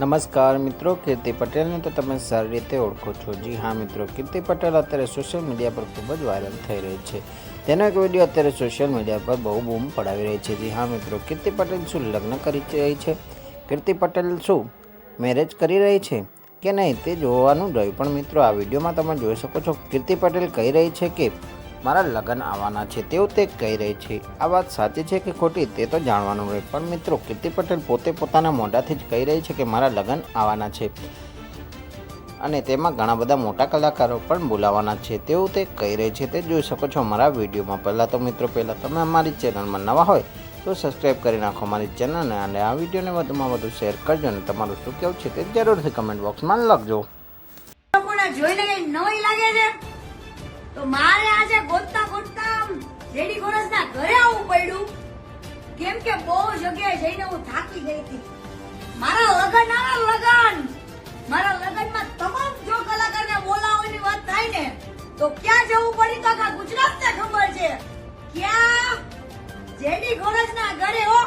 નમસ્કાર મિત્રો, કીર્તિ પટેલને તો તમે સારી રીતે ઓળખો છો. જી હા મિત્રો, કીર્તિ પટેલ અત્યારે સોશિયલ મીડિયા પર ખૂબ જ વાયરલ થઈ રહી છે. તેનો એક વીડિયો અત્યારે સોશિયલ મીડિયા પર બહુ બૂમ પડાવી રહી છે. જી હા મિત્રો, કીર્તિ પટેલ શું લગ્ન કરી રહી છે? કીર્તિ પટેલ શું મેરેજ કરી રહી છે કે નહીં તે જોવાનું રહ્યું? પણ મિત્રો, આ વિડીયોમાં તમે જોઈ શકો છો, કીર્તિ પટેલ કહી રહી છે કે મારા લગ્ન આવવાના છે તેવું તે કહી રહી છે. આ વાત સાચી છે કે ખોટી, તે તો જાણવાનું રહે પણ મિત્રો, કીર્તિ પટેલ પોતે પોતાના મોઢાથી જ કહી રહી છે કે મારા લગ્ન આવવાના છે. અને તેમાં ઘણા બધા મોટા કલાકારો પણ બોલાવાના છે. તેવું તે કહી રહી છે, તે જોઈ શકો છો અમારા વિડીયોમાં. પહેલાં તો મિત્રો, પહેલાં તમે અમારી ચેનલમાં નવા હોય, તો સબસ્ક્રાઈબ કરી નાખો અમારી ચેનલને. અને આ વિડીયોને વધુમાં વધુ શેર કરજો અને તમારું શું કેવું છે તે જરૂરથી કમેન્ટ બોક્સમાં લખજો. જોઈ લાગે છે? તો મારે કેમ કે બહુ જગ્યાએ જઈને હું થાકી ગઈ હતી. મારા લગન ના લગન. મારા લગનમાં તમામ જો કલાકારને બોલાવવાની વાત થાય ને, તો ક્યાં જવું પડી તો આખા ગુજરાતને ખબર છે. ક્યાં? જેડી ના ઘરે હો